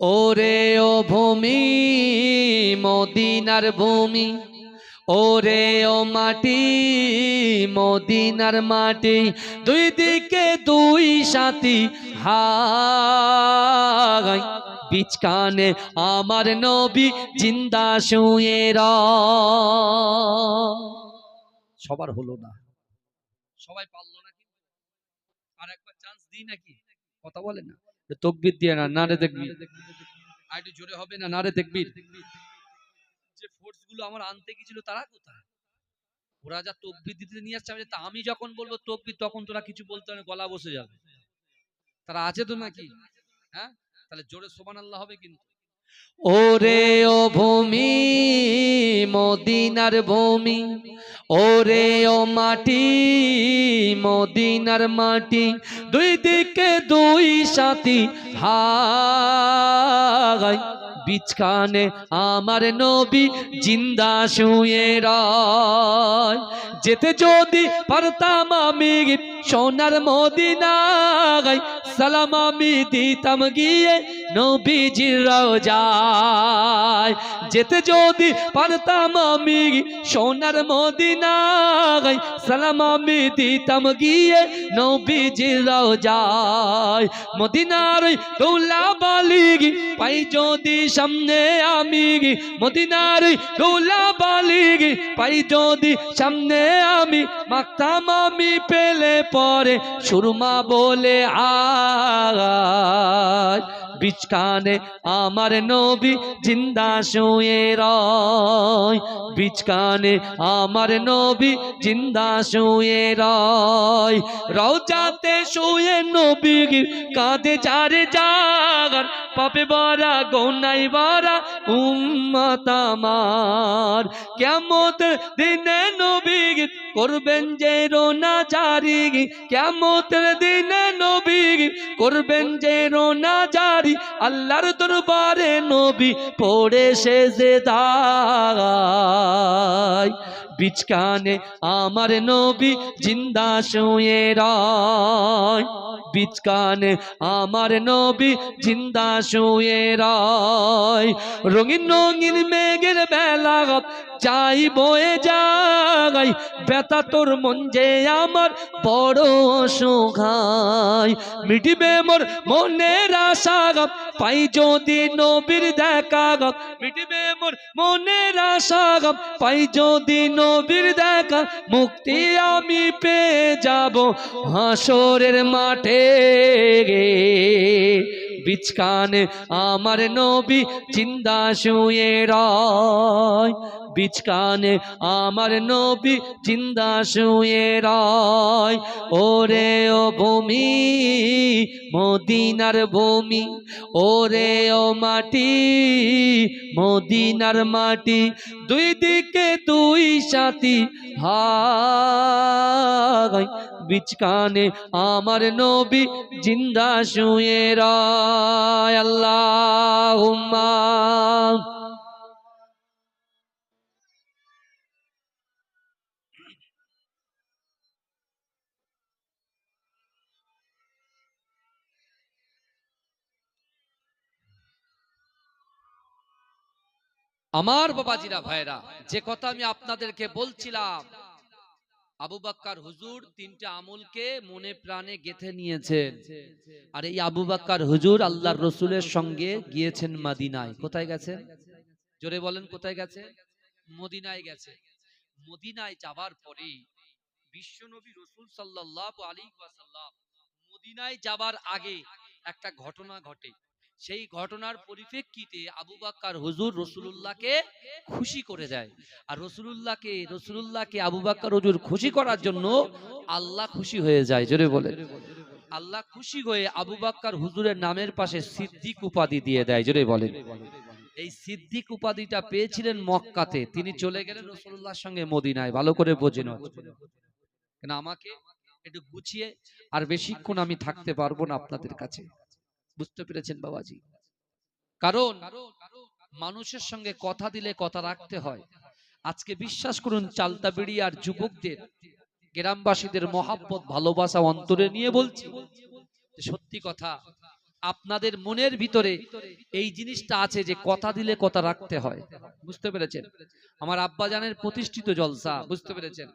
ওরে ও ভূমি, মদিনার ভূমি। ওরে ও মাটি, মদিনার মাটি। দুই দিকে দুই সাথী হাই। বিচকানে আমার নবী জিন্দা শুয়ে। সবার হলো না। সবাই পারল নাকি আর একবার চান্স দিই নাকি? কথা বলে না। তকবির দিয়ে না নারে দেখবি আর একটু জোরে হবে না নারে যে আমার আনতে তারা কোথায়? ওরা যা তকবির দিতে নিয়ে আসছে আমি আমি যখন বলব তকবির তখন তোরা কিছু বলতে হবে না, গলা বসে যাবে। তারা আছে তো নাকি? হ্যাঁ? তাহলে জোরে সোবান আল্লাহ হবে কিন্তু। ওরে ও ভূমি মদিনার ভূমি ওরে ও মাটি, মদিনার মাটি, দুই দিকে দুই সাথী হাই বিচখানে আমার নবী জিন্দা শুয়ে রায়। যেতে যদি পারতাম আমি সোনার মদিনায়, সালাম আমি দিতাম গিয়ে নবীজির রোজায়। যেতে যদি পারতাম আমি সোনার মদিনায়, সালাম আমি দিতাম গিয়ে নবীজির রোজায়। মদিনার দৌলা বালিগি পাই যদি সামনে আমি, মদিনার দৌলা বালিগি পাই যদি সামনে আমি, মাখতাম আমি পেলে পরে সুরমা বলে আয় বিচকানে আমার নবী জিন্দা শুয়ে রয়। বিচকানে আমার নবী জিন্দা শুয়ে রয়। রওজাতে শুয়ে নবী কাঁদে চারে জাগার পাপে বরা গৌনাই বরা উম্মত আমার। কেমত দিনে নবী করবেন যে রোনা জারি কেমতের দিনে নবী করবেন যে রোনা জারি, আল্লাহর দরবারে নবী পড়ে সে যে দায় বিচকানে আমার নবী জিন্দা শুয়ে রয়। বিচকানে আমার নবী জিন্দা শুয়ে রয়। রঙিন রঙিন মেঘের বেলা চাই বয়ে যাই বেতা তোর মন যে আমার বড় সুখাই মিটিবে মোর মনের আশা গাপ, পাই যদি নবীর দেখা গাপ, মিটিবে মোর মনের আশা গাপ, পাই যদি নবীর দেখা মুক্তি আমি পেয়ে যাব হাসরের মাঠে গে। বিচকানে আমার নবী চিন্দা শুয়ে রয়। বিচকানে আমার নবী চিন্দা শুয়ে রয়। ওরে ও ভূমি, মদিনার ভূমি, ওরে ও মাটি, মদিনার মাটি, দুই দিকে দুই সাথী হাই বিচকানে আমার নবী জিন্দা শুয়ে রায়। আল্লাহ আমার বাবাজিরা ভাইরা যে কথা আমি আপনাদেরকে বলছিলাম আবু বাক্কার হুজুর তিনটা আমলকে মনে প্রাণে গেথে নিয়েছেন। আর এই আবু বাক্কার হুজুর আল্লাহর রসুলের সঙ্গে গিয়েছেন মাদিনায়। কোথায় গেছেন জোরে বলেন, কোথায় গেছে? মদিনায় গেছে। মদিনায় যাবার পরে বিশ্বনবী রসুল সাল্লাল্লাহু আলাইহি ওয়াসাল্লাম মদিনায় যাবার আগে একটা ঘটনা ঘটে। সেই ঘটনার পরিপ্রেক্ষিতে আবু বাক্কার হুজুর রসুলুল্লাহকে খুশি করে দেয়। আর রসুলুল্লাহকে রসুলুল্লাহকে আবু বাক্কার হুজুর খুশি করার জন্য আল্লাহ খুশি হয়ে যায়, জোরে বলে আল্লাহ খুশি হয়ে আবু বাক্কার হুজুরের নামের পাশে সিদ্দিক উপাধি দিয়ে দেয়, জোরে বলে এই সিদ্দিক উপাধিটা পেয়েছিলেন মক্কাতে, তিনি চলে গেলেন রসুল্লাহর সঙ্গে মদিনায়, ভালো করে বোঝেন কেন আমাকে একটু গুছিয়ে আর বেশিক্ষণ আমি থাকতে পারব না আপনাদের কাছে। বুঝতে পেরেছেন বাবাজি? কারণ মানুষের সঙ্গে কথা দিলে কথা রাখতে হয়। আজকে বিশ্বাস করুন চালতা বিড়ি আর যুবকদের, গ্রামবাসীদের মহাব্বত, ভালোবাসা অন্তরে নিয়ে বলছি। সত্যি কথা, আপনাদের মনের ভিতরে এই জিনিসটা আছে যে কথা দিলে কথা রাখতে হয়। বুঝতে পেরেছেন? আমার আব্বাজানের প্রতিষ্ঠিত জলসা, বুঝতে পেরেছেন?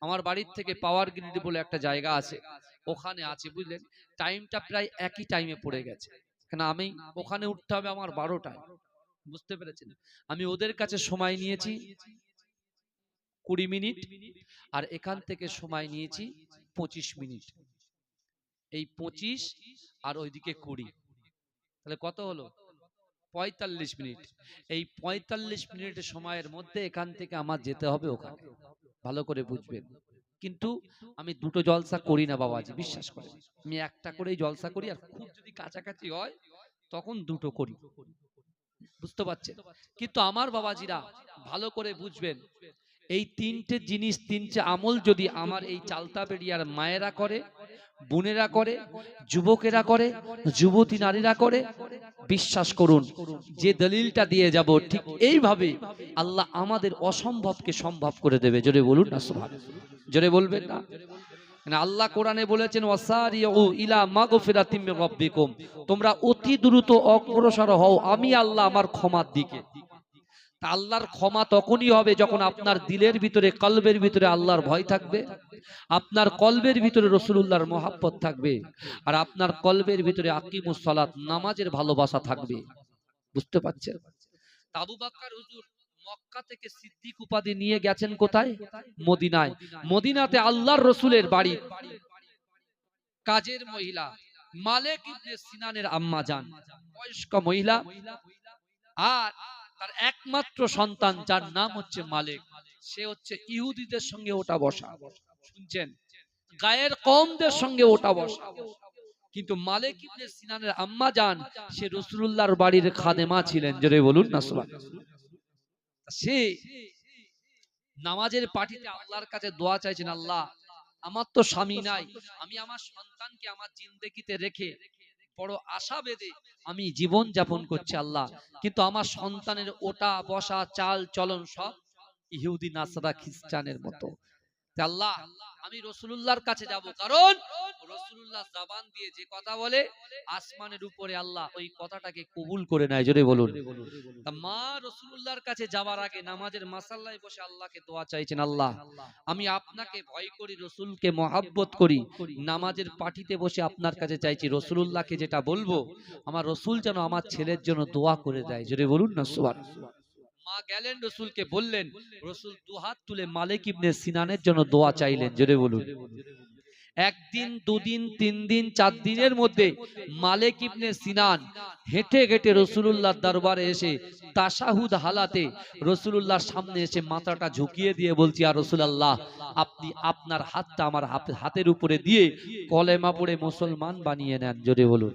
আমার বাড়ির থেকে পাওয়ার গ্রিড বলে একটা জায়গা আছে, ওখানে আছে, বুঝলেন? টাইমটা প্রায় একই টাইমে পড়ে গেছে। কেন আমি, ওখানে উঠতে হবে আমার বারোটায়। বুঝতে পেরেছেন? আমি ওদের কাছে সময় নিয়েছি কুড়ি মিনিট আর এখান থেকে সময় নিয়েছি পঁচিশ মিনিট। এই পঁচিশ আর ওইদিকে কুড়ি। তাহলে কত হলো? পঁয়তাল্লিশ মিনিট। এই পঁয়তাল্লিশ মিনিটের সময়ের মধ্যে এখান থেকে আমার যেতে হবে ওখানে। ভালো করে বুঝবেন। কিন্তু আমি দুটো জলসা করি না বাবাজি, বিশ্বাস করে আমি একটা করেই জলসা করি আর খুব যদি কাছাকাছি হয়, তখন দুটো করি। বুঝতে পারছেন? কিন্তু আমার বাবাজিরা, ভালো করে বুঝবেন, এই তিনটে জিনিস, তিনটে আমল যদি আমার এই চালতা বেরিয়ার মায়েরা করে, বোনেরা করে, যুবকেরা করে, যুবতী নারীরা করে বিশ্বাস করুন, যে দলিলটা দিয়ে যাব, ঠিক এইভাবে আল্লাহ আমাদের অসম্ভবকে সম্ভব করে দেবে। জোরে বলুন না সুবহান জোরে বলবেন না? আল্লাহ কোরআনে বলেছেন তোমরা অতি দ্রুত অগ্রসর হও, আমি আল্লাহ আমার ক্ষমার দিকে। আল্লাহর ক্ষমা তখনই হবে যখন আপনার দিলের ভিতরে, কলবের ভিতরে আল্লাহর ভয় থাকবে। আপনার কলবের ভিতরে রসুলুল্লাহর মহাব্বত থাকবে আর আপনার কলবের ভিতরে আকিমুস সালাত, নামাজের ভালোবাসা থাকবে। বুঝতে পারছেন? বাক্কার হুজুর মক্কা থেকে সিদ্দিক উপাধি নিয়ে গেছেন কোথায়? মদিনায়। মদিনাতে আল্লাহর রসুলের বাড়ি। কাজের মহিলা মালেক ইবনে সিনানের আম্মা বয়স্ক মহিলা আর তার একমাত্র সন্তান, যার নাম হচ্ছে মালিক। সে হচ্ছে ইহুদিদের সঙ্গে ওটা বসা। শুনছেন? গায়ের কমদের সঙ্গে ওটা বসা। কিন্তু মালিক ইবনে সিনানের আম্মা যান, সে রসুলুল্লাহর বাড়ির খাদেমা ছিলেন। জোরে বলুন না সে নামাজের পার্টিতে আল্লাহর কাছে দোয়া চাইছেন, আল্লাহ, আমার তো স্বামী নাই, আমি আমার সন্তানকে আমার জিন্দেগিতে রেখে বড় আশা বেঁধে আমি জীবন যাপন করছি, আল্লাহ। কিন্তু আমার সন্তানের ওটা বসা, চাল, চলন সব ইহুদি, নাসারা, খ্রিস্টানের মতো। আল্লাহ আমি রসুলুল্লাহর কাছে যাব। কারণ রসুলুল্লাহ জাবান দিয়ে যে কথা বলে আসমানের উপরে আল্লাহ ওই কথাটাকে কবুল করে নেয় জোরে বলুন। মা রসুলুল্লাহর কাছে যাওয়ার আগে নামাজের মাসাল্লায় বসে আল্লাহকে দোয়া চাইছেন আল্লাহ। আমি আপনাকে ভয় করি রসুলকে মহাব্বত করি। নামাজের পাঠিতে বসে আপনার কাছে চাইছি রসুলুল্লাহকে যেটা বলব আমার রসুল যেন আমার ছেলের জন্য দোয়া করে দেয় জোরে বলুন না মা গেলেন রসুলকে বললেন রসুল দুহাত তুলে মালিক ইবনে সিনানের জন্য দোয়া চাইলেন। জোরে বলুন। একদিন দুদিন তিন দিন চার দিনের মধ্যে মালিক ইবনে সিনান হেঁটে হেঁটে রসুলুল্লাহ দরবারে এসে তাসাহুদ হালাতে রসুলুল্লাহর সামনে এসে মাথাটা ঝুঁকিয়ে দিয়ে বলছি আর রসুলাল্লাহ আপনি আপনার হাতটা আমার হাতের উপরে দিয়ে কলেমা পড়ে মুসলমান বানিয়ে নেন। জোরে বলুন।